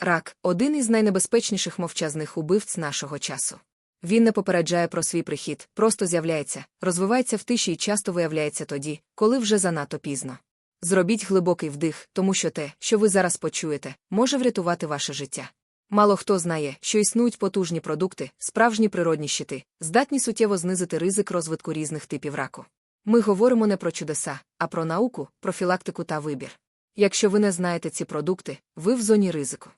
Рак один із найнебезпечніших мовчазних убивць нашого часу. Він не попереджає про свій прихід, просто з'являється, розвивається в тиші і часто виявляється тоді, коли вже занадто пізно. Зробіть глибокий вдих, тому що те, що ви зараз почуєте, може врятувати ваше життя. Мало хто знає, що існують потужні продукти, справжні природні щити, здатні суттєво знизити ризик розвитку різних типів раку. Ми говоримо не про чудеса, а про науку, профілактику та вибір. Якщо ви не знаєте ці продукти, ви в зоні ризику.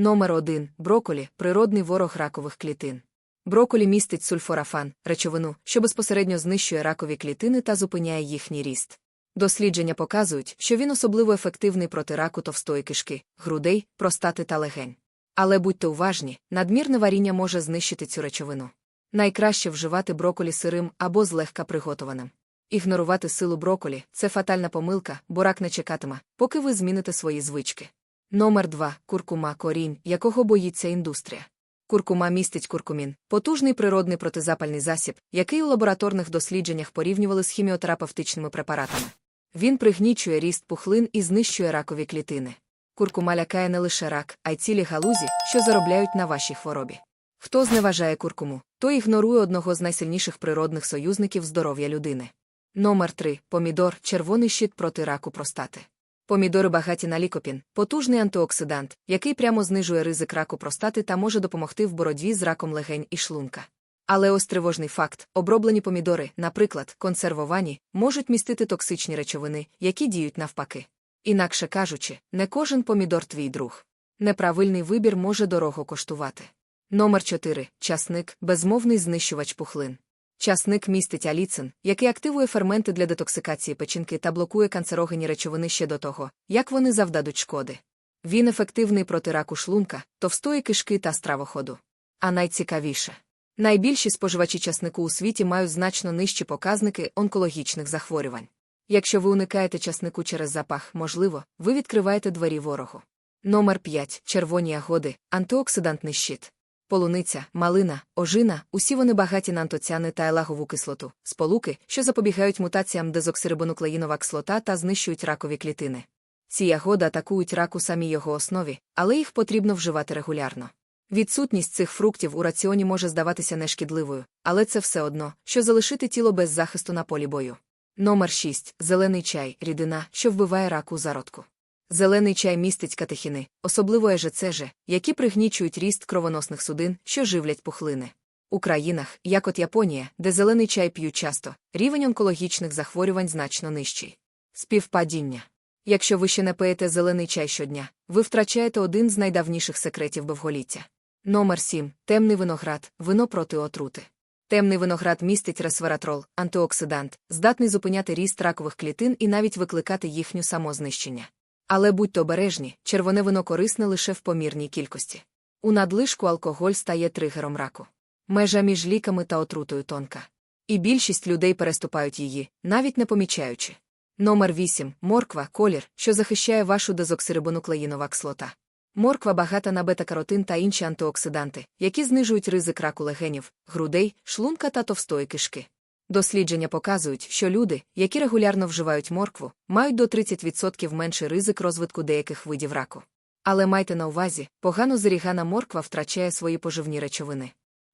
Номер 1. броколі природний ворог ракових клітин. Броколі містить сульфорафан, речовину, що безпосередньо знищує ракові клітини та зупиняє їхній ріст. Дослідження показують, що він особливо ефективний проти раку товстої кишки, грудей, простати та легень. Але будьте уважні, надмірне варіння може знищити цю речовину. Найкраще вживати броколі сирим або злегка приготованим. Ігнорувати силу броколі це фатальна помилка, бо рак не чекатиме, поки ви зміните свої звички. Номер 2. Куркума корінь, якого боїться індустрія. Куркума містить куркумін, потужний природний протизапальний засіб, який у лабораторних дослідженнях порівнювали з хіміотерапевтичними препаратами. Він пригнічує ріст пухлин і знищує ракові клітини. Куркума лякає не лише рак, а й цілі галузі, що заробляють на вашій хворобі. Хто зневажає куркуму, той ігнорує одного з найсильніших природних союзників здоров'я людини. Номер 3. Помідор червоний щит проти раку простати. Помідори багаті на лікопін, потужний антиоксидант, який прямо знижує ризик раку простати та може допомогти в боротьбі з раком легень і шлунка. Але ось тривожний факт: оброблені помідори, наприклад, консервовані, можуть містити токсичні речовини, які діють навпаки. Інакше кажучи, не кожен помідор твій друг. Неправильний вибір може дорого коштувати. Номер 4. Часник безмовний знищувач пухлин. Часник містить аліцин, який активує ферменти для детоксикації печінки та блокує канцерогені речовини ще до того, як вони завдадуть шкоди. Він ефективний проти раку шлунка, товстої кишки та стравоходу. А найцікавіше. Найбільші споживачі часнику у світі мають значно нижчі показники онкологічних захворювань. Якщо ви уникаєте часнику через запах, можливо, ви відкриваєте двері ворогу. Номер 5. Червоні ягоди, антиоксидантний щит. Полуниця, малина, ожина, усі вони багаті на антоціани та елагову кислоту, сполуки, що запобігають мутаціям дезоксирибонуклеїнова кислота та знищують ракові клітини. Ці ягоди атакують рак у самій його основі, але їх потрібно вживати регулярно. Відсутність цих фруктів у раціоні може здаватися нешкідливою, але це все одно, що залишити тіло без захисту на полі бою. Номер 6. Зелений чай рідина, що вбиває рак у зародку. Зелений чай містить катехіни, особливо ежецеже, які пригнічують ріст кровоносних судин, що живлять пухлини. У країнах, як от Японія, де зелений чай п'ють часто, рівень онкологічних захворювань значно нижчий. Співпадіння. Якщо ви ще не пиєте зелений чай щодня, ви втрачаєте один з найдавніших секретів довголіття. Номер 7. Темний виноград, вино проти отрути. Темний виноград містить ресвератрол, антиоксидант, здатний зупиняти ріст ракових клітин і навіть викликати їхню самознищення. Але будьте обережні, червоне вино корисне лише в помірній кількості. У надлишку алкоголь стає тригером раку. Межа між ліками та отрутою тонка. І більшість людей переступають її, навіть не помічаючи. Номер 8. Морква колір, що захищає вашу дезоксирибонуклеїнова кислота. Морква багата на бета-каротин та інші антиоксиданти, які знижують ризик раку легенів, грудей, шлунка та товстої кишки. Дослідження показують, що люди, які регулярно вживають моркву, мають до 30% менший ризик розвитку деяких видів раку. Але майте на увазі, погано зарігана морква втрачає свої поживні речовини.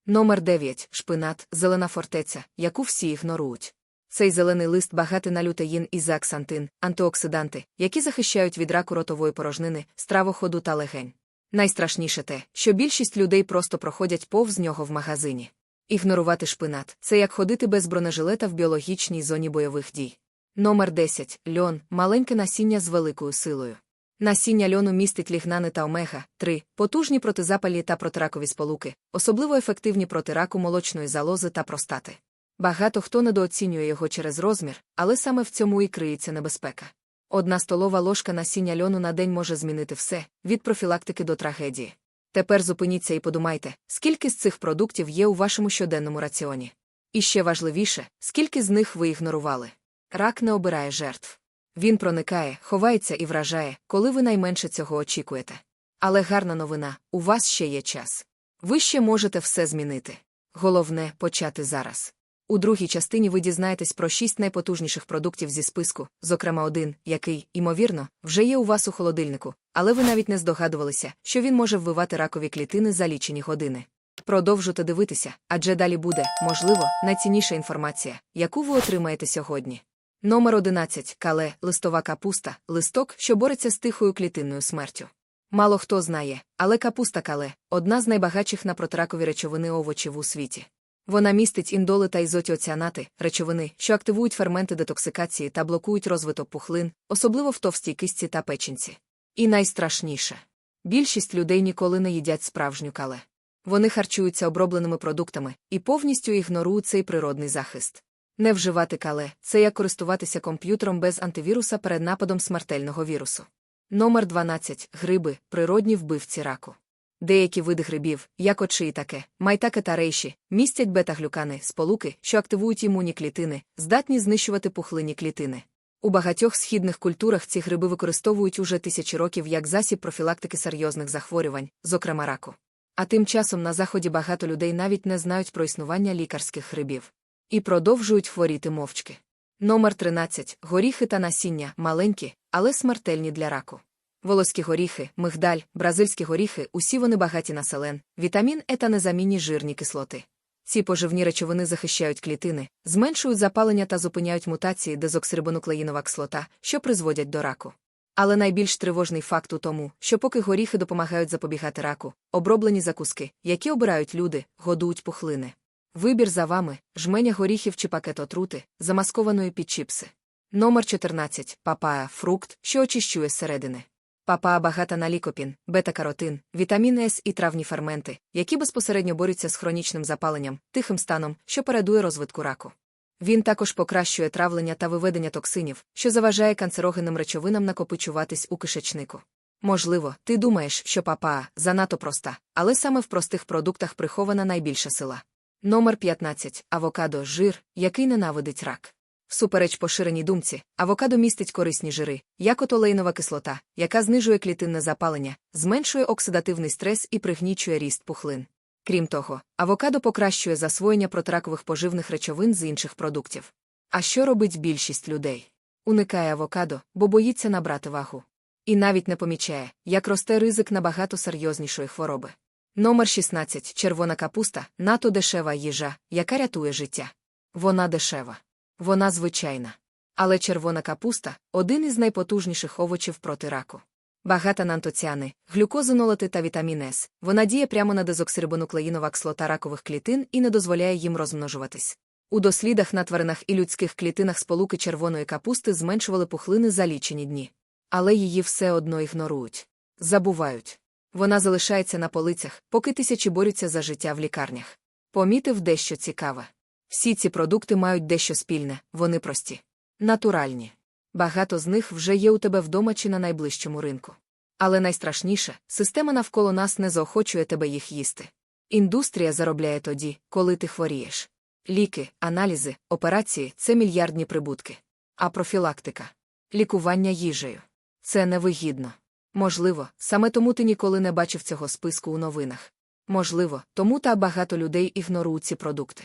Номер 9. Шпинат, зелена фортеця, яку всі ігнорують. Цей зелений лист багатий на лютеїн і заксантин, антиоксиданти, які захищають від раку ротової порожнини, стравоходу та легень. Найстрашніше те, що більшість людей просто проходять повз нього в магазині. Ігнорувати шпинат це як ходити без бронежилета в біологічній зоні бойових дій. Номер 10. Льон маленьке насіння з великою силою. Насіння льону містить лігнани та омега 3, потужні протизапальні та протиракові сполуки, особливо ефективні проти раку молочної залози та простати. Багато хто недооцінює його через розмір, але саме в цьому і криється небезпека. Одна столова ложка насіння льону на день може змінити все від профілактики до трагедії. Тепер зупиніться і подумайте, скільки з цих продуктів є у вашому щоденному раціоні. І ще важливіше, скільки з них ви ігнорували. Рак не обирає жертв. Він проникає, ховається і вражає, коли ви найменше цього очікуєте. Але гарна новина у вас ще є час. Ви ще можете все змінити. Головне почати зараз. У другій частині ви дізнаєтесь про шість найпотужніших продуктів зі списку, зокрема один, який, ймовірно, вже є у вас у холодильнику, але ви навіть не здогадувалися, що він може вбивати ракові клітини за лічені години. Продовжуйте дивитися, адже далі буде, можливо, найцінніша інформація, яку ви отримаєте сьогодні. Номер 11. Кале, листова капуста, листок, що бореться з тихою клітинною смертю. Мало хто знає, але капуста кале одна з найбагатших на протиракові речовини овочів у світі. Вона містить індоли та ізотіоціанати, речовини, що активують ферменти детоксикації та блокують розвиток пухлин, особливо в товстій кисті та печінці. І найстрашніше більшість людей ніколи не їдять справжню кале. Вони харчуються обробленими продуктами і повністю ігнорують цей природний захист. Не вживати кале це як користуватися комп'ютером без антивіруса перед нападом смертельного вірусу. Номер 12. Гриби природні вбивці раку. Деякі види грибів, як очі і таке, майтаке та рейші, містять бета-глюкани, сполуки, що активують імунні клітини, здатні знищувати пухлинні клітини. У багатьох східних культурах ці гриби використовують уже тисячі років як засіб профілактики серйозних захворювань, зокрема раку. А тим часом на заході багато людей навіть не знають про існування лікарських грибів. І продовжують хворіти мовчки. Номер 13. Горіхи та насіння маленькі, але смертельні для раку. Волоські горіхи, мигдаль, бразильські горіхи усі вони багаті на селен, вітамін Е та незамінні жирні кислоти. Ці поживні речовини захищають клітини, зменшують запалення та зупиняють мутації дезоксирибонуклеїнова кислота, що призводять до раку. Але найбільш тривожний факт у тому, що поки горіхи допомагають запобігати раку, оброблені закуски, які обирають люди, годують пухлини. Вибір за вами жменя горіхів чи пакет отрути, замаскованої під чіпси. Номер 14. Папая фрукт, що очищує зсередини. Папа багата на лікопін, бета-каротин, вітамін С і травні ферменти, які безпосередньо борються з хронічним запаленням, тихим станом, що передує розвитку раку. Він також покращує травлення та виведення токсинів, що заважає канцерогенним речовинам накопичуватись у кишечнику. Можливо, ти думаєш, що папа занадто проста, але саме в простих продуктах прихована найбільша сила. Номер 15. Авокадо жир, який ненавидить рак. Всупереч поширеній думці, авокадо містить корисні жири, як от олейнова кислота, яка знижує клітинне запалення, зменшує оксидативний стрес і пригнічує ріст пухлин. Крім того, авокадо покращує засвоєння протракових поживних речовин з інших продуктів. А що робить більшість людей? Уникає авокадо, бо боїться набрати вагу. І навіть не помічає, як росте ризик набагато серйознішої хвороби. Номер 16. Червона капуста нато дешева їжа, яка рятує життя. Вона дешева. Вона звичайна. Але червона капуста один із найпотужніших овочів проти раку. Багата на антоціани, глюкозинолати та вітамін С. Вона діє прямо на дезоксирибонуклеїнова кислота ракових клітин і не дозволяє їм розмножуватись. У дослідах на тваринах і людських клітинах сполуки червоної капусти зменшували пухлини за лічені дні. Але її все одно ігнорують. Забувають. Вона залишається на полицях, поки тисячі борються за життя в лікарнях. Помітив дещо цікаве. Всі ці продукти мають дещо спільне, вони прості. Натуральні. Багато з них вже є у тебе вдома чи на найближчому ринку. Але найстрашніше, система навколо нас не заохочує тебе їх їсти. Індустрія заробляє тоді, коли ти хворієш. Ліки, аналізи, операції це мільярдні прибутки. А профілактика лікування їжею. Це невигідно. Можливо, саме тому ти ніколи не бачив цього списку у новинах. Можливо, тому та багато людей ігнорують ці продукти.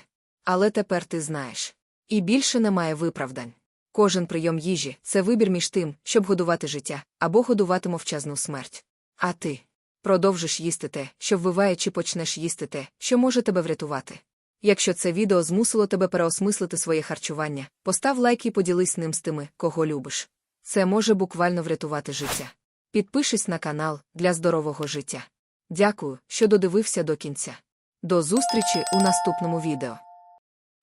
Але тепер ти знаєш. І більше немає виправдань. Кожен прийом їжі це вибір між тим, щоб годувати життя, або годувати мовчазну смерть. А ти продовжиш їсти те, що вбиває, чи почнеш їсти те, що може тебе врятувати. Якщо це відео змусило тебе переосмислити своє харчування, постав лайк і поділись ним з тими, кого любиш. Це може буквально врятувати життя. Підпишись на канал для здорового життя. Дякую, що додивився до кінця. До зустрічі у наступному відео.